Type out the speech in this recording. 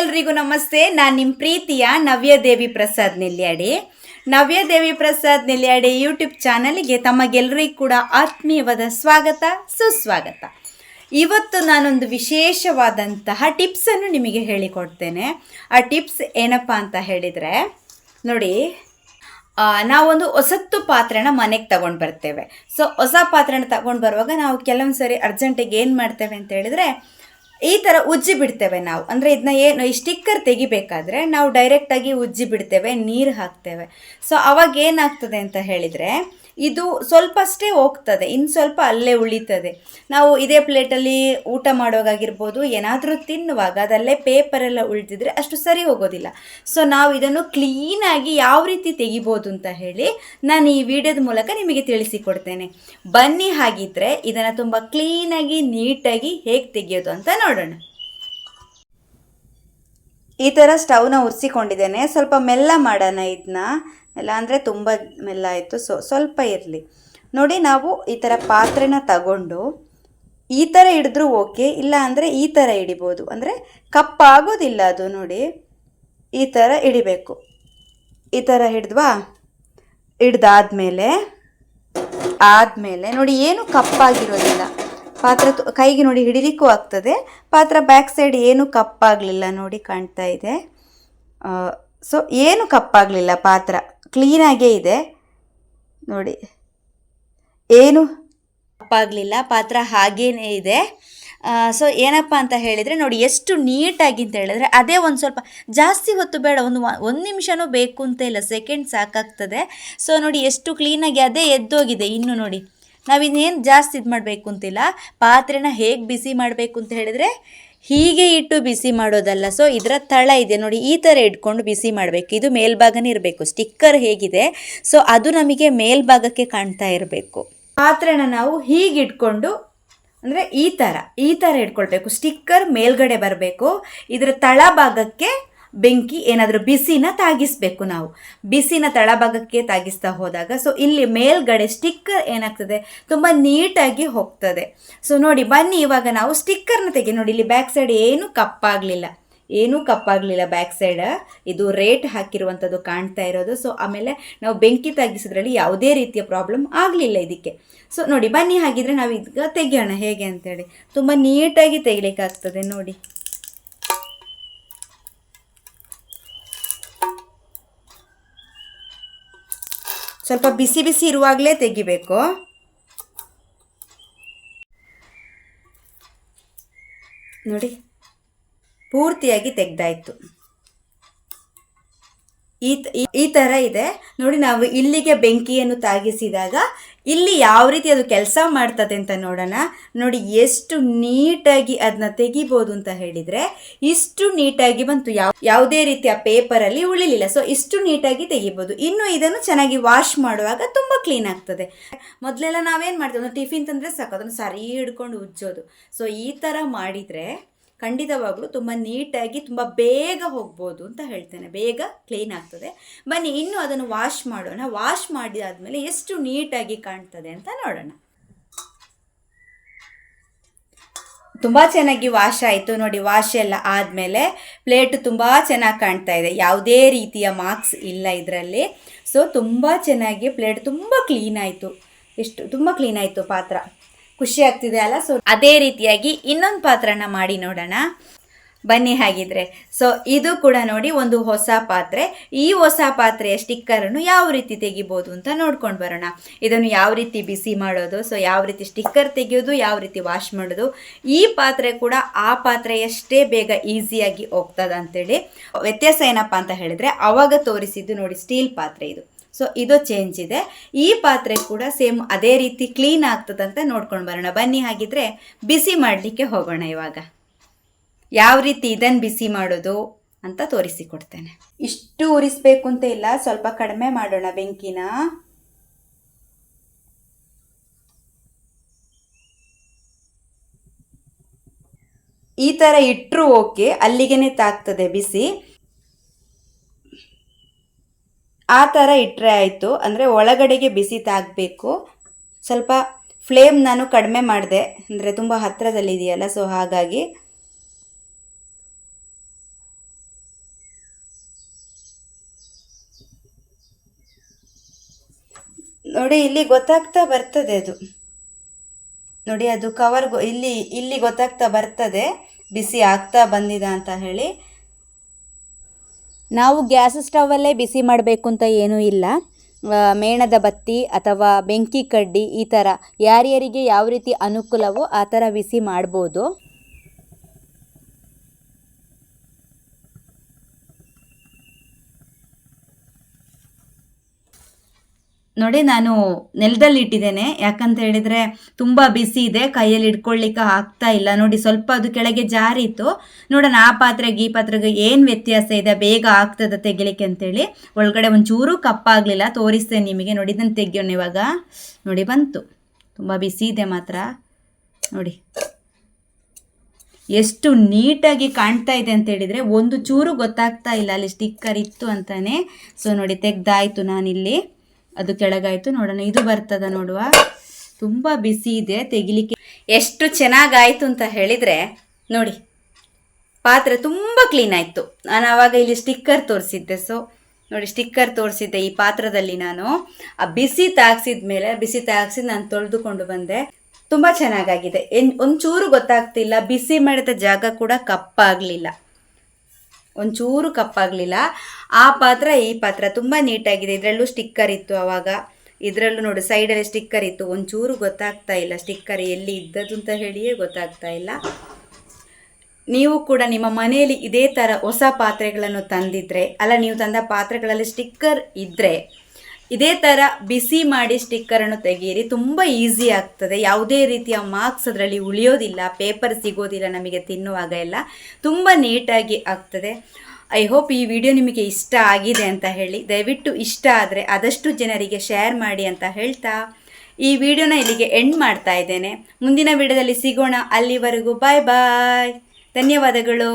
ಎಲ್ರಿಗೂ ನಮಸ್ತೆ. ನಾನು ನಿಮ್ಮ ಪ್ರೀತಿಯ ನವ್ಯದೇವಿ ಪ್ರಸಾದ್ ನೆಲ್ಯಾಡಿ ನವ್ಯದೇವಿ ಪ್ರಸಾದ್ ನಿಲ್ಯಾಡಿ ಯೂಟ್ಯೂಬ್ ಚಾನಲ್ಗೆ ತಮಗೆಲ್ಲರಿಗೂ ಕೂಡ ಆತ್ಮೀಯವಾದ ಸ್ವಾಗತ, ಸುಸ್ವಾಗತ. ಇವತ್ತು ನಾನೊಂದು ವಿಶೇಷವಾದಂತಹ ಟಿಪ್ಸನ್ನು ನಿಮಗೆ ಹೇಳಿಕೊಡ್ತೇನೆ. ಆ ಟಿಪ್ಸ್ ಏನಪ್ಪ ಅಂತ ಹೇಳಿದರೆ, ನೋಡಿ ನಾವೊಂದು ಹೊಸತ್ತು ಪಾತ್ರೆನ ಮನೆಗೆ ತಗೊಂಡು ಬರ್ತೇವೆ. ಸೊ, ಹೊಸ ಪಾತ್ರೆನ ತಗೊಂಡು ಬರುವಾಗ ನಾವು ಕೆಲವೊಂದು ಸರಿ ಅರ್ಜೆಂಟಿಗೆ ಏನು ಮಾಡ್ತೇವೆ ಅಂತ ಹೇಳಿದರೆ ಈ ಥರ ಉಜ್ಜಿ ಬಿಡ್ತೇವೆ ನಾವು. ಅಂದರೆ ಇದನ್ನ ಏನು, ಈ ಸ್ಟಿಕ್ಕರ್ ತೆಗಿಬೇಕಾದ್ರೆ ನಾವು ಡೈರೆಕ್ಟಾಗಿ ಉಜ್ಜಿ ಬಿಡ್ತೇವೆ, ನೀರು ಹಾಕ್ತೇವೆ. ಸೊ ಅವಾಗ ಏನಾಗ್ತದೆ ಅಂತ ಹೇಳಿದರೆ ಇದು ಸ್ವಲ್ಪ ಅಷ್ಟೇ ಹೋಗ್ತದೆ ಇನ್ನು ಸ್ವಲ್ಪ ಅಲ್ಲೇ ಉಳಿತದೆ. ನಾವು ಇದೇ ಪ್ಲೇಟಲ್ಲಿ ಊಟ ಮಾಡೋಗಾಗಿರ್ಬೋದು ಏನಾದರೂ ತಿನ್ನುವಾಗ ಅದಲ್ಲೇ ಪೇಪರೆಲ್ಲ ಉಳಿದಿದ್ರೆ ಅಷ್ಟು ಸರಿ ಹೋಗೋದಿಲ್ಲ. ಸೊ ನಾವು ಇದನ್ನು ಕ್ಲೀನಾಗಿ ಯಾವ ರೀತಿ ತೆಗಿಬೋದು ಅಂತ ಹೇಳಿ ನಾನು ಈ ವಿಡಿಯೋದ ಮೂಲಕ ನಿಮಗೆ ತಿಳಿಸಿಕೊಡ್ತೇನೆ. ಬನ್ನಿ ಹಾಗಿದ್ರೆ ಇದನ್ನು ತುಂಬ ಕ್ಲೀನಾಗಿ ನೀಟಾಗಿ ಹೇಗೆ ತೆಗೆಯೋದು ಅಂತ ನೋಡೋಣ. ಈ ಥರ ಸ್ಟವ್ನ ಉರಿಸಿಕೊಂಡಿದ್ದೇನೆ. ಸ್ವಲ್ಪ ಮೆಲ್ಲ ಮಾಡೋಣ ಇದನ್ನ ಇಲ್ಲ ಅಂದರೆ ತುಂಬ ಮೆಲ್ಲ ಆಯಿತು. ಸೊ, ಸ್ವಲ್ಪ ಇರಲಿ. ನೋಡಿ, ನಾವು ಈ ಥರ ಪಾತ್ರೆನ ತಗೊಂಡು ಈ ಥರ ಹಿಡಿದ್ರೂ ಓಕೆ, ಇಲ್ಲ ಅಂದರೆ ಈ ಥರ ಹಿಡಿಬೋದು. ಅಂದರೆ ಕಪ್ಪಾಗೋದಿಲ್ಲ ಅದು ನೋಡಿ. ಈ ಥರ ಹಿಡಿಬೇಕು. ಈ ಥರ ಹಿಡಿದ್ವಾ? ಹಿಡ್ದಾದ್ಮೇಲೆ, ಆದಮೇಲೆ ನೋಡಿ, ಏನು ಕಪ್ಪಾಗಿರೋದಿಲ್ಲ. ಪಾತ್ರ ಕೈಗೆ ನೋಡಿ ಹಿಡಿಲಿಕ್ಕೂ ಆಗ್ತದೆ. ಪಾತ್ರ ಬ್ಯಾಕ್ ಸೈಡ್ ಏನು ಕಪ್ಪಾಗಲಿಲ್ಲ ನೋಡಿ ಕಾಣ್ತಾ ಇದೆ. ಸೊ, ಏನು ಕಪ್ಪಾಗಲಿಲ್ಲ ಪಾತ್ರ? ಕ್ಲೀನಾಗೇ ಇದೆ. ನೋಡಿ. ಏನು? ತಪ್ಪಾಗಲಿಲ್ಲ. ಪಾತ್ರ ಹಾಗೇನೇ ಇದೆ. ಸೊ ಏನಪ್ಪ ಅಂತ ಹೇಳಿದರೆ ನೋಡಿ, ಎಷ್ಟು ನೀಟಾಗಿ ಅಂತ ಹೇಳಿದ್ರೆ ಅದೇ ಒಂದು ಸ್ವಲ್ಪ ಜಾಸ್ತಿ ಹೊತ್ತು ಬೇಡ. ಒಂದು ಒಂದು ನಿಮಿಷನೂ ಬೇಕು ಅಂತ ಇಲ್ಲ. ಸೆಕೆಂಡ್ ಸಾಕಾಗ್ತದೆ. ಸೊ ನೋಡಿ, ಎಷ್ಟು ಕ್ಲೀನಾಗಿ ಅದೇ ಎದ್ದೋಗಿದೆ. ಇನ್ನು ನೋಡಿ, ನಾವಿನ್ನೇನು ಜಾಸ್ತಿ ಇದು ಮಾಡಬೇಕು ಅಂತಿಲ್ಲ. ಪಾತ್ರೆನ ಹೇಗೆ ಬಿಸಿ ಮಾಡಬೇಕು ಅಂತ ಹೇಳಿದರೆ ಹೀಗೆ ಇಟ್ಟು ಬಿಸಿ ಮಾಡೋದಲ್ಲ. ಸೊ ಇದರ ತಳ ಇದೆ. ನೋಡಿ, ಈ ಥರ ಇಟ್ಕೊಂಡು ಬಿಸಿ ಮಾಡಬೇಕು. ಇದು ಮೇಲ್ಭಾಗನೇ ಇರಬೇಕು. ಸ್ಟಿಕ್ಕರ್ ಹೇಗಿದೆ. ಸೊ ಅದು ನಮಗೆ ಮೇಲ್ಭಾಗಕ್ಕೆ ಕಾಣ್ತಾ ಇರಬೇಕು. ಪಾತ್ರೆನ ನಾವು ಹೀಗೆ ಇಟ್ಕೊಂಡು, ಅಂದರೆ ಈ ಥರ ಈ ಥರ ಇಟ್ಕೊಳ್ಬೇಕು. ಸ್ಟಿಕ್ಕರ್ ಮೇಲ್ಗಡೆ ಬರಬೇಕು. ಇದರ ತಳಭಾಗಕ್ಕೆ ಬೆಂಕಿ ಏನಾದರೂ ಬಿಸಿನ ತಾಗಿಸ್ಬೇಕು ನಾವು. ಬಿಸಿನ ತಳಭಾಗಕ್ಕೆ ತಾಗಿಸ್ತಾ ಹೋದಾಗ ಸೊ ಇಲ್ಲಿ ಮೇಲ್ಗಡೆ ಸ್ಟಿಕ್ಕರ್ ಏನಾಗ್ತದೆ? ತುಂಬ ನೀಟಾಗಿ ಹೋಗ್ತದೆ. ಸೊ ನೋಡಿ, ಬನ್ನಿ ಇವಾಗ ನಾವು ಸ್ಟಿಕ್ಕರ್ನ ತೆಗೆ ನೋಡಿ, ಇಲ್ಲಿ ಬ್ಯಾಕ್ ಸೈಡ್ ಏನು ಕಪ್ಪಾಗಲಿಲ್ಲ. ಏನೂ ಕಪ್ಪಾಗಲಿಲ್ಲ ಬ್ಯಾಕ್ ಸೈಡ್ ಇದು ರೇಟ್ ಹಾಕಿರುವಂಥದ್ದು ಕಾಣ್ತಾ ಇರೋದು. ಸೊ ಆಮೇಲೆ ನಾವು ಬೆಂಕಿ ತಾಗಿಸೋದ್ರಲ್ಲಿ ಯಾವುದೇ ರೀತಿಯ ಪ್ರಾಬ್ಲಮ್ ಆಗಲಿಲ್ಲ ಇದಕ್ಕೆ. ಸೊ ನೋಡಿ, ಬನ್ನಿ ಹಾಗಿದ್ರೆ ನಾವು ಈಗ ತೆಗಿಯೋಣ. ಹೇಗೆ ಅಂತೇಳಿ. ತುಂಬ ನೀಟಾಗಿ ತೆಗಿಲಿಕ್ಕಾಗ್ತದೆ ನೋಡಿ. ಸ್ವಲ್ಪ ಬಿಸಿ ಬಿಸಿ ಇರುವಾಗಲೇ ತೆಗಿಬೇಕು. ನೋಡಿ ಪೂರ್ತಿಯಾಗಿ ತೆಗ್ದಾಯ್ತು. ಈ ತರ ಇದೆ. ನೋಡಿ, ನಾವು ಇಲ್ಲಿಗೆ ಬೆಂಕಿಯನ್ನು ತಾಗಿಸಿದಾಗ ಇಲ್ಲಿ ಯಾವ ರೀತಿ ಅದು ಕೆಲಸ ಮಾಡ್ತದೆ ಅಂತ ನೋಡೋಣ. ನೋಡಿ, ಎಷ್ಟು ನೀಟಾಗಿ ಅದನ್ನ ತೆಗಿಬೋದು ಅಂತ ಹೇಳಿದರೆ, ಇಷ್ಟು ನೀಟಾಗಿ ಬಂತು. ಯಾವ ಯಾವುದೇ ರೀತಿಯ ಪೇಪರಲ್ಲಿ ಉಳಿಲಿಲ್ಲ. ಸೊ ಇಷ್ಟು ನೀಟಾಗಿ ತೆಗಿಬೋದು. ಇನ್ನು ಇದನ್ನು ಚೆನ್ನಾಗಿ ವಾಶ್ ಮಾಡುವಾಗ ತುಂಬ ಕ್ಲೀನ್ ಆಗ್ತದೆ. ಮೊದಲೆಲ್ಲ ನಾವೇನು ಮಾಡ್ತೀವಿ? ಒಂದು ಟಿಫಿನ್ ತಂದರೆ ಸಾಕು. ಅದನ್ನು ಸರಿ ಹಿಡ್ಕೊಂಡು ಉಜ್ಜೋದು. ಸೊ ಈ ಥರ ಮಾಡಿದರೆ ಖಂಡಿತವಾಗ್ಲೂ ತುಂಬ ನೀಟಾಗಿ ತುಂಬ ಬೇಗ ಹೋಗ್ಬೋದು ಅಂತ ಹೇಳ್ತೇನೆ. ಬೇಗ ಕ್ಲೀನ್ ಆಗ್ತದೆ. ಬನ್ನಿ, ಇನ್ನು ಅದನ್ನು ವಾಶ್ ಮಾಡೋಣ. ವಾಶ್ ಮಾಡಿದಾದ್ಮೇಲೆ ಎಷ್ಟು ನೀಟಾಗಿ ಕಾಣ್ತದೆ ಅಂತ ನೋಡೋಣ. ತುಂಬ ಚೆನ್ನಾಗಿ ವಾಶ್ ಆಯಿತು. ನೋಡಿ, ವಾಶ್ ಎಲ್ಲ ಆದಮೇಲೆ ಪ್ಲೇಟ್ ತುಂಬ ಚೆನ್ನಾಗಿ ಕಾಣ್ತಾ ಇದೆ. ಯಾವುದೇ ರೀತಿಯ ಮಾರ್ಕ್ಸ್ ಇಲ್ಲ ಇದರಲ್ಲಿ. ಸೊ, ತುಂಬ ಚೆನ್ನಾಗಿ ಪ್ಲೇಟ್ ತುಂಬ ಕ್ಲೀನ್ ಆಯಿತು. ಎಷ್ಟು, ತುಂಬ ಕ್ಲೀನ್ ಆಯಿತು ಪಾತ್ರ. ಖುಷಿ ಆಗ್ತಿದೆ ಅಲ್ಲ? ಸೊ ಅದೇ ರೀತಿಯಾಗಿ ಇನ್ನೊಂದು ಪಾತ್ರನ ಮಾಡಿ ನೋಡೋಣ. ಬನ್ನಿ ಹಾಗಿದ್ರೆ. ಸೊ ಇದು ಕೂಡ ನೋಡಿ ಒಂದು ಹೊಸ ಪಾತ್ರೆ. ಈ ಹೊಸ ಪಾತ್ರೆಯ ಸ್ಟಿಕ್ಕರನ್ನು ಯಾವ ರೀತಿ ತೆಗಿಬೋದು ಅಂತ ನೋಡ್ಕೊಂಡು ಬರೋಣ. ಇದನ್ನು ಯಾವ ರೀತಿ ಬಿಸಿ ಮಾಡೋದು ಸೊ ಯಾವ ರೀತಿ ಸ್ಟಿಕ್ಕರ್ ತೆಗೆಯೋದು, ಯಾವ ರೀತಿ ವಾಶ್ ಮಾಡೋದು. ಈ ಪಾತ್ರೆ ಕೂಡ ಆ ಪಾತ್ರೆಯಷ್ಟೇ ಬೇಗ ಈಸಿಯಾಗಿ ಹೋಗ್ತದೆ ಅಂತೇಳಿ ವ್ಯತ್ಯಾಸ ಏನಪ್ಪ ಅಂತ ಹೇಳಿದ್ರೆ, ಅವಾಗ ತೋರಿಸಿದ್ದು ನೋಡಿ ಸ್ಟೀಲ್ ಪಾತ್ರೆ ಇದು. ಸೊ ಇದು ಚೇಂಜ್ ಇದೆ. ಈ ಪಾತ್ರೆ ಕೂಡ ಸೇಮ್ ಅದೇ ರೀತಿ ಕ್ಲೀನ್ ಆಗ್ತದಂತ ನೋಡ್ಕೊಂಡು ಬರೋಣ. ಬನ್ನಿ, ಹಾಗಿದ್ರೆ ಬಿಸಿ ಮಾಡಲಿಕ್ಕೆ ಹೋಗೋಣ ಇವಾಗ. ಯಾವ ರೀತಿ ಇದನ್ನು ಬಿಸಿ ಮಾಡೋದು ಅಂತ ತೋರಿಸಿಕೊಡ್ತೇನೆ ಇಷ್ಟು ಉರಿಸ್ಬೇಕು ಅಂತ ಇಲ್ಲ, ಸ್ವಲ್ಪ ಕಡಿಮೆ ಮಾಡೋಣ ಬೆಂಕಿನ. ಈ ಥರ ಇಟ್ಟರು ಓಕೆ ಅಲ್ಲಿಗೆನೆ ತಾಗ್ತದೆ ಬಿಸಿ. ಆ ಥರ ಇಟ್ಟರೆ ಆಯಿತು. ಅಂದರೆ ಒಳಗಡೆಗೆ ಬಿಸಿ ತಾಗಬೇಕು. ಸ್ವಲ್ಪ ಫ್ಲೇಮ್ ನಾನು ಕಡಿಮೆ ಮಾಡಿದೆ. ಅಂದರೆ ತುಂಬ ಹತ್ತಿರದಲ್ಲಿದೆಯಲ್ಲ ಸೊ ಹಾಗಾಗಿ. ನೋಡಿ, ಇಲ್ಲಿ ಗೊತ್ತಾಗ್ತಾ ಬರ್ತದೆ ಅದು. ನೋಡಿ, ಅದು ಕವರ್ ಇಲ್ಲಿ ಇಲ್ಲಿ ಗೊತ್ತಾಗ್ತಾ ಬರ್ತದೆ. ಬಿಸಿ ಆಗ್ತಾ ಬಂದಿದೆ ಅಂತ ಹೇಳಿ. ನಾವು ಗ್ಯಾಸ್ ಸ್ಟವಲ್ಲೇ ಬಿಸಿ ಮಾಡಬೇಕು ಅಂತ ಏನೂ ಇಲ್ಲ. ಮೇಣದ ಬತ್ತಿ ಅಥವಾ ಬೆಂಕಿ ಕಡ್ಡಿ ಈ ಥರ ಯಾರ್ಯಾರಿಗೆ ಯಾವ ರೀತಿ ಅನುಕೂಲವೋ ಆ ಥರ ಬಿಸಿ ಮಾಡ್ಬೋದು. ನೋಡಿ, ನಾನು ನೆಲದಲ್ಲಿ ಇಟ್ಟಿದ್ದೇನೆ. ಯಾಕಂತ ಹೇಳಿದ್ರೆ ತುಂಬ ಬಿಸಿ ಇದೆ. ಕೈಯಲ್ಲಿ ಇಟ್ಕೊಳ್ಳಿಕ್ಕೆ ಆಗ್ತಾ ಇಲ್ಲ. ನೋಡಿ, ಸ್ವಲ್ಪ ಅದು ಕೆಳಗೆ ಜಾರಿತ್ತು ನೋಡೋಣ, ಆ ಪಾತ್ರೆಗೆ, ಈ ಪಾತ್ರೆಗೆ ಏನು ವ್ಯತ್ಯಾಸ ಇದೆ? ಬೇಗ ಆಗ್ತದೆ ತೆಗಿಲಿಕ್ಕೆ ಅಂತೇಳಿ. ಒಳಗಡೆ ಒಂಚೂರು ಕಪ್ಪಾಗಲಿಲ್ಲ. ತೋರಿಸ್ತೇನೆ ನಿಮಗೆ. ನೋಡಿ, ಇದನ್ನು ತೆಗಿಯೋಣ ಇವಾಗ. ನೋಡಿ, ಬಂತು. ತುಂಬ ಬಿಸಿ ಇದೆ ಮಾತ್ರ. ನೋಡಿ. ಎಷ್ಟು ನೀಟಾಗಿ ಕಾಣ್ತಾ ಇದೆ ಅಂತ ಹೇಳಿದರೆ ಒಂದು ಚೂರು ಗೊತ್ತಾಗ್ತಾ ಇಲ್ಲ. ಅಲ್ಲಿ ಸ್ಟಿಕ್ಕರ್ ಇತ್ತು ಅಂತಾನೆ. ಸೊ ನೋಡಿ, ತೆಗ್ದಾಯ್ತು ನಾನಿಲ್ಲಿ. ಅದು ಕೆಳಗಾಯ್ತು, ನೋಡೋಣ. ಇದು ಬರ್ತದ ನೋಡುವ. ತುಂಬ ಬಿಸಿ ಇದೆ, ತೆಗಿಲಿಕ್ಕೆ ಎಷ್ಟು ಚೆನ್ನಾಗಾಯ್ತು ಅಂತ ಹೇಳಿದರೆ, ನೋಡಿ, ಪಾತ್ರೆ ತುಂಬ ಕ್ಲೀನ್ ಆಯಿತು. ನಾನು ಆವಾಗ ಇಲ್ಲಿ ಸ್ಟಿಕ್ಕರ್ ತೋರಿಸಿದ್ದೆ. ಸೊ ನೋಡಿ ಸ್ಟಿಕ್ಕರ್ ತೋರಿಸಿದ್ದೆ ಈ ಪಾತ್ರದಲ್ಲಿ ನಾನು. ಆ ಬಿಸಿ ತಾಗ್ಸಿದ ಮೇಲೆ, ಬಿಸಿ ತಾಗ್ಸಿ ನಾನು ತೊಳೆದುಕೊಂಡು ಬಂದೆ. ತುಂಬ ಚೆನ್ನಾಗಾಗಿದೆ. ಎನ್, ಒಂಚೂರು ಗೊತ್ತಾಗ್ತಿಲ್ಲ, ಬಿಸಿ ಮಾಡಿದ ಜಾಗ ಕೂಡ ಕಪ್ಪಾಗಲಿಲ್ಲ. ಒಂಚೂರು ಕಪ್ಪಾಗಲಿಲ್ಲ. ಆ ಪಾತ್ರ, ಈ ಪಾತ್ರ ತುಂಬ ನೀಟಾಗಿದೆ. ಇದರಲ್ಲೂ ಸ್ಟಿಕ್ಕರ್ ಇತ್ತು ಆವಾಗ ಇದರಲ್ಲೂ ನೋಡಿ ಸೈಡಲ್ಲಿ ಸ್ಟಿಕ್ಕರ್ ಇತ್ತು. ಒಂಚೂರು ಗೊತ್ತಾಗ್ತಾ ಇಲ್ಲ. ಸ್ಟಿಕ್ಕರ್ ಎಲ್ಲಿ ಇದ್ದದ್ದು ಅಂತ ಹೇಳಿಯೇ ಗೊತ್ತಾಗ್ತಾ ಇಲ್ಲ. ನೀವು ಕೂಡ ನಿಮ್ಮ ಮನೆಯಲ್ಲಿ ಇದೇ ಥರ ಹೊಸ ಪಾತ್ರೆಗಳನ್ನು ತಂದಿದ್ರೆ, ಅಲ್ಲ, ನೀವು ತಂದ ಪಾತ್ರೆಗಳಲ್ಲಿ ಸ್ಟಿಕ್ಕರ್ ಇದ್ದರೆ ಇದೇ ಥರ ಬಿಸಿ ಮಾಡಿ ಸ್ಟಿಕ್ಕರನ್ನು ತೆಗೆಯಿರಿ, ತುಂಬ ಈಸಿ ಆಗ್ತದೆ. ಯಾವುದೇ ರೀತಿಯ ಮಾರ್ಕ್ಸ್ ಅದರಲ್ಲಿ ಉಳಿಯೋದಿಲ್ಲ ಪೇಪರ್ ಸಿಗೋದಿಲ್ಲ ನಮಗೆ ತಿನ್ನುವಾಗ ಎಲ್ಲ, ತುಂಬ ನೀಟಾಗಿ ಆಗ್ತದೆ. ಐ ಹೋಪ್ ಈ ವಿಡಿಯೋ ನಿಮಗೆ ಇಷ್ಟ ಆಗಿದೆ ಅಂತ ಹೇಳಿ. ದಯವಿಟ್ಟು ಇಷ್ಟ ಆದರೆ ಆದಷ್ಟು ಜನರಿಗೆ ಶೇರ್ ಮಾಡಿ ಅಂತ ಹೇಳ್ತಾ, ಈ ವಿಡಿಯೋನ ಇಲ್ಲಿಗೆ ಎಂಡ್ ಮಾಡ್ತಾ ಇದ್ದೇನೆ. ಮುಂದಿನ ವಿಡಿಯೋದಲ್ಲಿ ಸಿಗೋಣ. ಅಲ್ಲಿವರೆಗೂ ಬಾಯ್ ಬಾಯ್ ಧನ್ಯವಾದಗಳು.